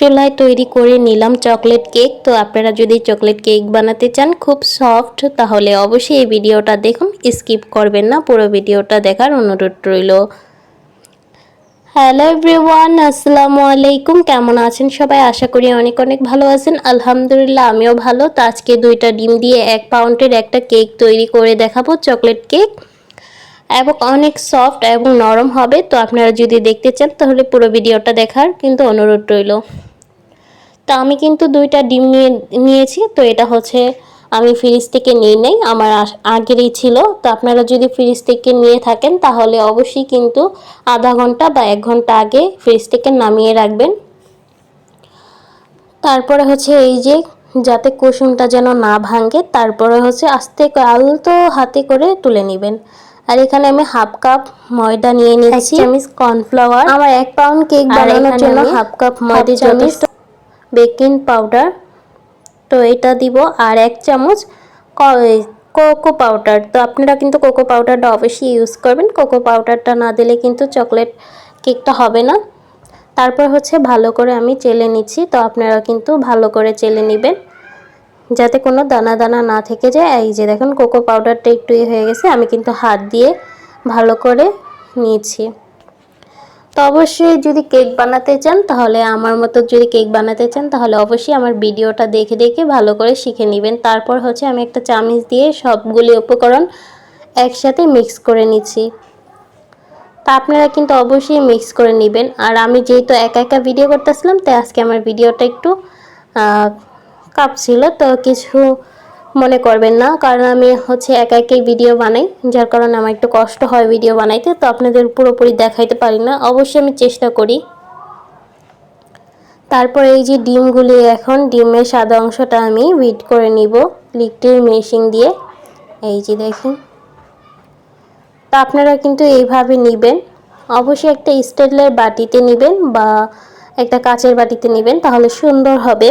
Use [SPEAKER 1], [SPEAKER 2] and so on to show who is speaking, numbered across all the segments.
[SPEAKER 1] চুলায় তৈরি করে নিলাম চকলেট কেক। তো আপনারা যদি চকলেট কেক বানাতে চান খুব সফট, তাহলে অবশ্যই এই ভিডিওটা দেখুন। স্কিপ করবেন না, পুরো ভিডিওটা দেখার অনুরোধ রইল। হ্যালো এভরিওয়ান আসসালামু আলাইকুম। কেমন আছেন সবাই? আশা করি অনেক অনেক ভালো আছেন। আলহামদুলিল্লাহ, আমিও ভালো। তো আজকে দুইটা ডিম দিয়ে এক পাউন্ডের একটা কেক তৈরি করে দেখাবো, চকলেট কেক। এবং অনেক সফট এবং নরম হবে। তো আপনারা যদি দেখতে চান, তাহলে পুরো ভিডিওটা দেখার কিন্তু অনুরোধ রইল। তো আমি কিন্তু দুইটা ডিম নিয়ে নিয়েছি। তো এটা হচ্ছে আমি ফ্রিজ থেকে নিয়ে নেই আমার আগেরই ছিল। তো আপনারা যদি ফ্রিজ থেকে নিয়ে থাকেন তাহলে অবশ্যই কিন্তু আধা ঘণ্টা বা এক ঘণ্টা আগে ফ্রিজ থেকে নামিয়ে রাখবেন। তারপরে হচ্ছে এই যে যাতে কুসুমটা যেন না ভাঙে তারপরে হচ্ছে আস্তে আলতো হাতে করে তুলে নেবেন। আর এখানে আমি হাফ কাপ ময়দা নিয়ে নিয়েছি। চামচ কর্নফ্লাওয়ার। আমার এক পাউন্ড কেক বানানোর জন্য হাফ কাপ ময়দা যথেষ্ট বেকিং পাউডার। তো এটা দিব আর এক চামচ কোকো পাউডার। তো আপনারা কিন্তু কোকো পাউডারটা অবশ্যই ইউজ করবেন। কোকো পাউডারটা না দিলে কিন্তু চকলেট কেকটা হবে না। তারপর হচ্ছে ভালো করে আমি চেলে নিচ্ছি। তো আপনারা কিন্তু ভালো করে চেলে নেবেন। যাতে কোনো দানা দানা না থেকে যায়। এই যে দেখুন, কোকো পাউডারটা একটু হয়ে গেছে। আমি কিন্তু হাত দিয়ে ভালো করে নিয়েছি। তো অবশ্যই যদি কেক বানাতে চান, তাহলে আমার মতো যদি কেক বানাতে চান, তাহলে অবশ্যই আমার ভিডিওটা দেখে দেখে ভালো করে শিখে নেবেন। তারপর হচ্ছে আমি একটা চামিচ দিয়ে সবগুলি উপকরণ একসাথে মিক্স করে নিচ্ছি। তা আপনারা কিন্তু অবশ্যই মিক্স করে নেবেন। আর আমি যেহেতু একা একা ভিডিও করতেছিলাম, তাই আজকে আমার ভিডিওটা একটু কাপ ছিল। তো কিছু মনে করবেন না, কারণ আমি হচ্ছে একা একাই ভিডিও বানাই, যার কারণে আমার একটু কষ্ট হয় ভিডিও বানাইতে, তো আপনাদের পুরোপুরি দেখাইতে পারি না। অবশ্যই আমি চেষ্টা করি। তারপর এই যে ডিমগুলি এখন, ডিমের সাদা অংশটা আমি বিট করে নিব লিকটির মেশিন দিয়ে। এই যে দেখেন। তা আপনারা কিন্তু এইভাবে নেবেন। অবশ্যই একটা স্টিলের বাটিতে নেবেন বা একটা কাচের বাটিতে নেবেন, তাহলে সুন্দর হবে।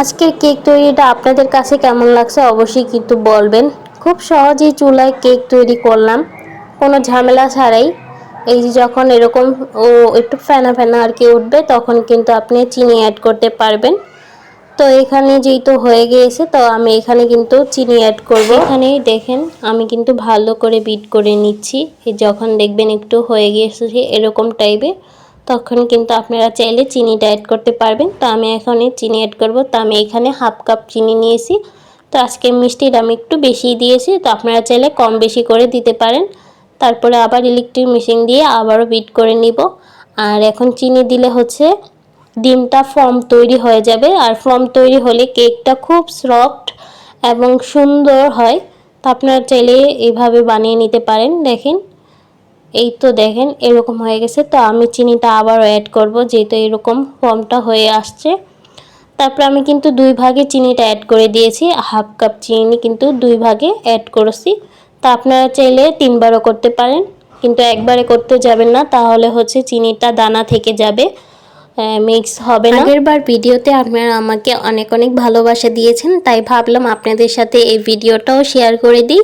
[SPEAKER 1] আজকের কেক তৈরিটা আপনাদের কাছে কেমন লাগছে অবশ্যই কিন্তু বলবেন। খুব সহজেই চুলায় কেক তৈরি করলাম, কোনো ঝামেলা ছাড়াই। এই যে যখন এরকম ও একটু ফেনা ফেনা আর কি উঠবে, তখন কিন্তু আপনি চিনি অ্যাড করতে পারবেন। তো এখানে যেহেতু হয়ে গিয়েছে, তো আমি এখানে কিন্তু চিনি অ্যাড করব। এখানেই দেখেন, আমি কিন্তু ভালো করে বিট করে নিচ্ছি। যখন দেখবেন একটু হয়ে গিয়েছে, এরকম টাইপের তখন কিন্তু আপনারা চাইলে চিনিটা অ্যাড করতে পারবেন। তো আমি এখন চিনি অ্যাড করব। তো আমি এখানে হাফ কাপ চিনি নিয়েছি। তো আজকে মিষ্টিটা আমি একটু বেশি দিয়েছি। তো আপনারা চাইলে কম বেশি করে দিতে পারেন। তারপরে আবার ইলেকট্রিক মেশিন দিয়ে আবারও বিট করে নিব। আর এখন চিনি দিলে হচ্ছে ডিমটা ফর্ম তৈরি হয়ে যাবে। আর ফর্ম তৈরি হলে কেকটা খুব সফট এবং সুন্দর হয়। তো আপনারা চাইলে এভাবে বানিয়ে নিতে পারেন। দেখেন। এই তো দেখেন, এরকম হয়ে গেছে। তো আমি চিনিটা আবারও অ্যাড করব, যেহেতু এরকম ফর্মটা হয়ে আসছে। তারপর আমি কিন্তু দুই ভাগে চিনিটা অ্যাড করে দিয়েছি। হাফ কাপ চিনি কিন্তু দুই ভাগে অ্যাড করেছি। তা আপনারা চাইলে তিনবারও করতে পারেন, কিন্তু একবারে করতে যাবেন না, তাহলে হচ্ছে চিনিটা দানা থেকে যাবে মিক্স হবে না। আগের বার ভিডিওতে আপনারা আমাকে অনেক অনেক ভালোবাসা দিয়েছেন, তাই ভাবলাম আপনাদের সাথে এই ভিডিওটাও শেয়ার করে দিই।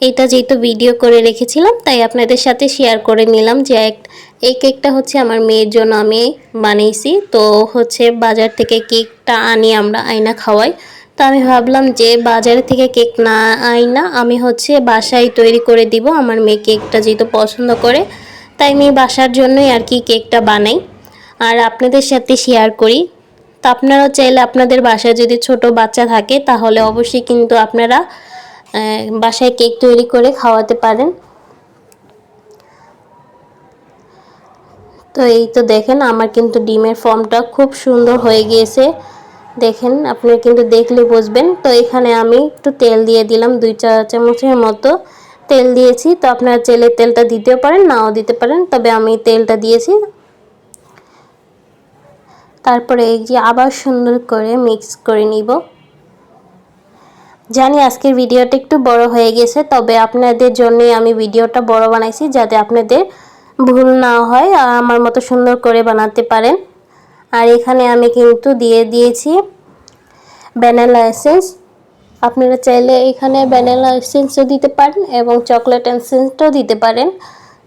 [SPEAKER 1] এটা যেহেতু ভিডিও করে রেখেছিলাম, তাই আপনাদের সাথে শেয়ার করে নিলাম যে এক, এই কেকটা হচ্ছে আমার মেয়ের জন্য আমি বানিয়েছি। তো হচ্ছে বাজার থেকে কেকটা আনি আমরা আয়না খাওয়াই। তো আমি ভাবলাম যে বাজার থেকে কেক না আইনা আমি হচ্ছে বাসায় তৈরি করে দিব। আমার মেয়ে কেকটা যেহেতু পছন্দ করে, তাই আমি বাসার জন্যই আর কি কেকটা বানাই। আর আপনাদের সাথে শেয়ার করি। তো আপনারাও চাইলে আপনাদের বাসায় যদি ছোট বাচ্চা থাকে, তাহলে অবশ্যই কিন্তু আপনারা বাসায় কেক তৈরি করে খাওয়াতে পারেন। তো এই তো দেখেন, আমার কিন্তু ডিমের ফর্মটা খুব সুন্দর হয়ে গিয়েছে। দেখেন, আপনি কিন্তু দেখলে বুঝবেন। তো এখানে আমি একটু তেল দিয়ে দিলাম, দুই চা চামচের মতো তেল দিয়েছি। তো আপনারা চেলের তেলটা দিতেও পারেন, নাও দিতে পারেন। তবে আমি তেলটা দিয়েছি। তারপরে এই যে আবার সুন্দর করে মিক্স করে নিব। জানি আজকের ভিডিওটা একটু বড় হয়ে গেছে, তবে আপনাদের জন্যই আমি ভিডিওটা বড় বানাইছি যাতে আপনাদের ভুল না হয়, আর আমার মতো সুন্দর করে বানাতে পারেন। আর এখানে আমি কিন্তু দিয়ে দিয়েছি ভ্যানিলা এসেন্স আপনারা চাইলে এখানে ভ্যানিলা এসেন্সও দিতে পারেন এবং চকলেট এসেন্সটাও দিতে পারেন।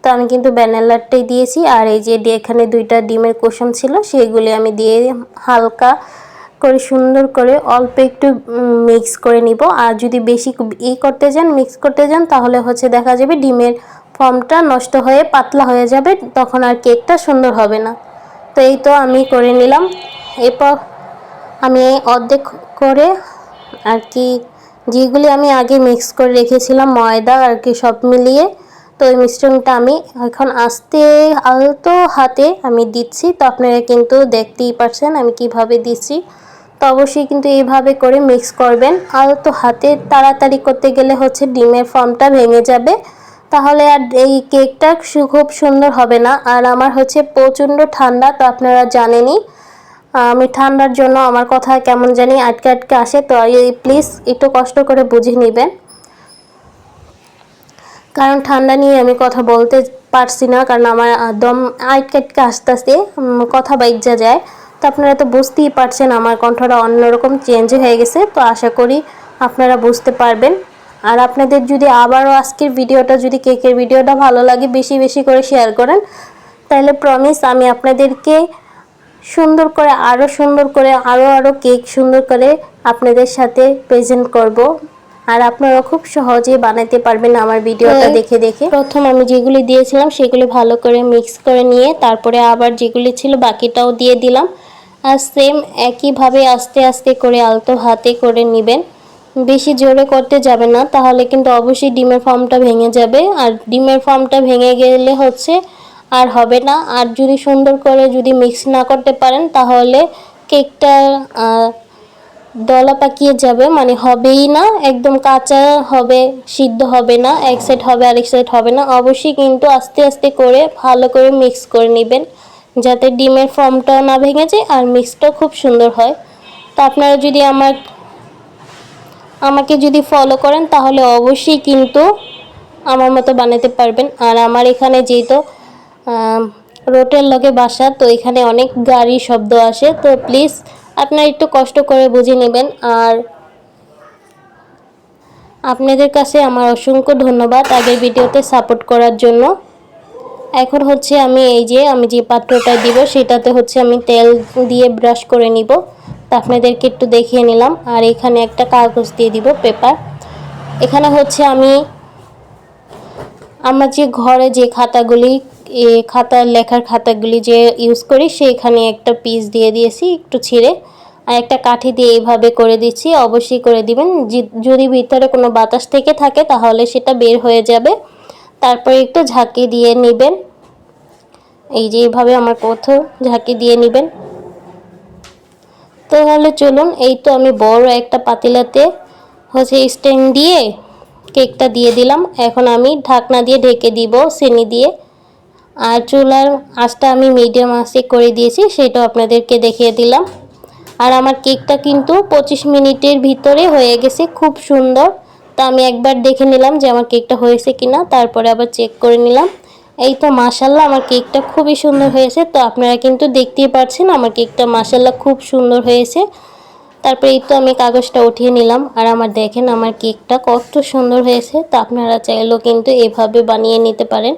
[SPEAKER 1] তো আমি কিন্তু ভ্যানিলাটাই দিয়েছি, আর এই যে এখানে দুইটা ডিমের কুসুম ছিল, সেগুলি আমি দিয়ে হালকা করে সুন্দর করে অল্প একটু মিক্স করে নিব। আর যদি বেশি ই করতে যান মিক্স করতে যান, তাহলে হচ্ছে দেখা যাবে ডিমের ফর্মটা নষ্ট হয়ে পাতলা হয়ে যাবে, তখন আর কেকটা সুন্দর হবে না। তো এই তো আমি করে নিলাম। এরপর আমি অর্ধেক করে আর কি যেগুলি আমি আগে মিক্স করে রেখেছিলাম, ময়দা আর কি সব মিলিয়ে, তো ওই মিশ্রণটা আমি এখন আস্তে আলতো হাতে আমি দিচ্ছি। তো আপনারা কিন্তু দেখতেই পারছেন আমি কীভাবে দিচ্ছি। তো অবশ্যই কিন্তু এইভাবে করে মিক্স করবেন। আর তো হাতে তাড়াতাড়ি করতে গেলে হচ্ছে ডিমের ফর্মটা ভেঙে যাবে। তাহলে আর এই কেকটা খুব সুন্দর হবে না। আর আমার হচ্ছে প্রচণ্ড ঠান্ডা, তো আপনারা জানেনই। আমি ঠান্ডার জন্য আমার কথা কেমন জানি আটকে আটকে আসে, তো প্লিজ একটু কষ্ট করে বুঝে নেবেন। কারণ ঠান্ডা নিয়ে আমি কথা বলতে পারছি না, কারণ আমার একদম আটকে আটকে আসতে আসতে কথা বাইজা যায়। তো আপনারা তো বুঝতেই পারছেন আমার কণ্ঠটা অন্যরকম চেঞ্জ হয়ে গেছে তো আশা করি আপনারা বুঝতে পারবেন। আর আপনাদের যদি আবারও আজকের ভিডিওটা যদি কেকের ভিডিওটা ভালো লাগে বেশি বেশি করে শেয়ার করেন তাহলে প্রমিস আমি আপনাদেরকে সুন্দর করে আরও সুন্দর করে আরও আরও কেক সুন্দর করে আপনাদের সাথে প্রেজেন্ট করব। আর আপনারা খুব সহজেই বানাতে পারবেন আমার ভিডিওটা দেখে দেখে। প্রথম আমি যেগুলি দিয়েছিলাম সেগুলি ভালো করে মিক্স করে নিয়ে তারপরে আবার যেগুলি ছিল বাকিটাও দিয়ে দিলাম। আর সেম একইভাবে আস্তে আস্তে করে আলতো হাতে করে নেবেন। বেশি জোরে করতে যাবে না, তাহলে কিন্তু অবশ্যই ডিমের ফর্মটা ভেঙে যাবে। আর ডিমের ফর্মটা ভেঙে গেলে হচ্ছে আর হবে না। আর যদি সুন্দর করে যদি মিক্স না করতে পারেন, তাহলে কেকটা দলা পাকিয়ে যাবে। মানে হবেই না, একদম কাঁচা হবে, সিদ্ধ হবে না, এক সাইড হবে, আরেক সাইড হবে না। অবশ্যই কিন্তু আস্তে আস্তে করে ভালো করে মিক্স করে নেবেন। যাতে ডিমের ফর্মটা না ভেঙে যায় আর মিক্সটাও খুব সুন্দর হয়। তো আপনারা যদি আমার, আমাকে যদি ফলো করেন তাহলে অবশ্যই কিন্তু আমার মতো বানাতে পারবেন। আর আমার এখানে যেহেতু রোটের লগে বাসা, তো এখানে অনেক গাড়ি শব্দ আসে। তো প্লিজ আপনারা একটু কষ্ট করে বুঝে নেবেন। আর আপনাদের কাছে আমার অসংখ্য ধন্যবাদ আগের ভিডিওতে সাপোর্ট করার জন্য। এখন হচ্ছে আমি এই যে, আমি যে পাত্রটা দিব, সেটাতে হচ্ছে আমি তেল দিয়ে ব্রাশ করে নিব। তা আপনাদেরকে একটু দেখিয়ে নিলাম। আর এখানে একটা কাগজ দিয়ে দিব পেপার এখানে হচ্ছে আমি, আমার যে ঘরে যে খাতাগুলি খাতা, লেখার খাতাগুলি যে ইউজ করি, সেইখানে একটা পিস দিয়ে দিয়েছি, একটু ছিঁড়ে। আর একটা কাঠি দিয়ে এইভাবে করে দিচ্ছি, অবশ্যই করে দিবেন। যদি ভিতরে কোনো বাতাস থেকে থাকে, তাহলে সেটা বের হয়ে যাবে। তারপরে একটু ঝাঁকি দিয়ে নেবেন। এই যে এইভাবে আমার কোথাও ঝাঁকি দিয়ে নেবেন। তাহলে চলুন, এই তো আমি বড় একটা পাতিলাতে হচ্ছে স্ট্যান্ড দিয়ে কেকটা দিয়ে দিলাম। এখন আমি ঢাকনা দিয়ে ঢেকে দিব চিনি দিয়ে। আর চুলার আঁচটা আমি মিডিয়াম আঁচে করে দিয়েছি, সেটাও আপনাদেরকে দেখিয়ে দিলাম। আর আমার কেকটা কিন্তু পঁচিশ মিনিটের ভিতরে হয়ে গেছে, খুব সুন্দর। তা আমি একবার দেখে নিলাম যে আমার কেকটা হয়েছে কিনা, তারপরে আবার চেক করে নিলাম। এই তো মাসাল্লাহ আমার কেকটা খুবই সুন্দর হয়েছে। তো আপনারা কিন্তু দেখতেই পাচ্ছেন আমার কেকটা মাসাল্লাহ খুব সুন্দর হয়েছে। তারপরে এই তো আমি কাগজটা উঠিয়ে নিলাম। আর আমার দেখেন আমার কেকটা কত সুন্দর হয়েছে। তো আপনারা চাইলেও কিন্তু এভাবে বানিয়ে নিতে পারেন।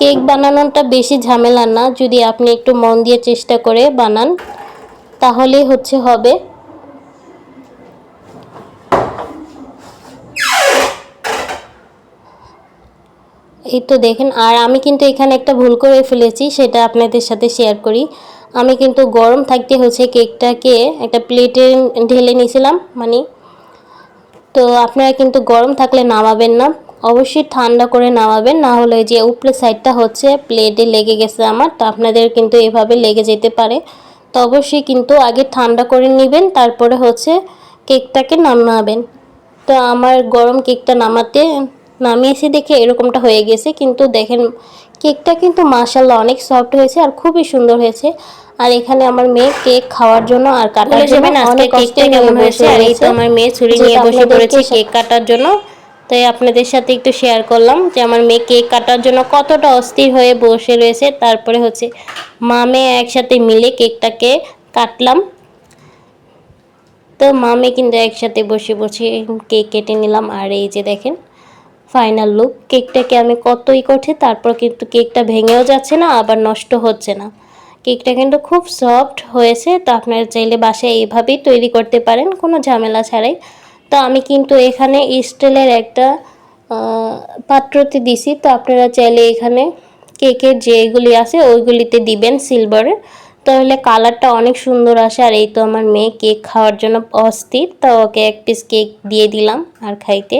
[SPEAKER 1] কেক বানানোটা বেশি ঝামেলা না। যদি আপনি একটু মন দিয়ে চেষ্টা করে বানান, তাহলেই হচ্ছে হবে। এই তো দেখেন, আর আমি কিন্তু এখানে একটা ভুল করে ফেলেছি, সেটা আপনাদের সাথে শেয়ার করি। আমি কিন্তু গরম থাকতে হচ্ছে কেকটাকে একটা প্লেটে ঢেলে নিয়েছিলাম মানে। তো আপনারা কিন্তু গরম থাকলে নামাবেন না, অবশ্যই ঠান্ডা করে নামাবেন, না হলে যে উপরে সাইডটা হচ্ছে প্লেটে লেগে গেছে আমার, তো আপনাদের কিন্তু এভাবে লেগে যেতে পারে। তো অবশ্যই কিন্তু আগে ঠান্ডা করে নেবেন, তারপরে হচ্ছে কেকটাকে নামাবেন। তো আমার গরম কেকটা নামাতে নামিয়েছি দেখে এরকমটা হয়ে গেছে। কিন্তু দেখেন কেকটা কিন্তু মাশাল্লাহ অনেক সফট হয়েছে আর খুবই সুন্দর হয়েছে। আর এখানে আমার মেয়ে কেক খাওয়ার জন্য আর কাটার জন্য অনেক কেকটা কেমন হয়েছে। আর এই তো আমার মেয়ে ছুরি নিয়ে বসে পড়েছে কেক কাটার জন্য। তাই আপনাদের সাথে একটু শেয়ার করলাম যে আমার মেয়ে কেক কাটার জন্য কতটা অস্থির হয়ে বসে রয়েছে। তারপরে হচ্ছে মা মেয়ে একসাথে মিলে কেকটাকে কাটলাম। তো মামে কিন্তু একসাথে বসে বসে কেক কেটে নিলাম। আর এই যে দেখেন ফাইনাল লুক। কেকটাকে আমি কতই করছি, তারপর কিন্তু কেকটা ভেঙেও যাচ্ছে না, আবার নষ্ট হচ্ছে না। কেকটা কিন্তু খুব সফট হয়েছে, তো আপনারা চাইলে বাসায় এইভাবেই তৈরি করতে পারেন, কোনো ঝামেলা ছাড়াই। তো আমি কিন্তু এখানে স্টিলের একটা পাত্রতে দিছি, তো আপনারা চাইলে এখানে কেকের যেগুলি আছে, ওইগুলিতে দিবেন সিলভারের। তাহলে কালারটা অনেক সুন্দর আসে, আর এই তো আমার মেয়ে কেক খাওয়ার জন্য অস্থির, তো ওকে এক পিস কেক দিয়ে দিলাম আর খাইতে।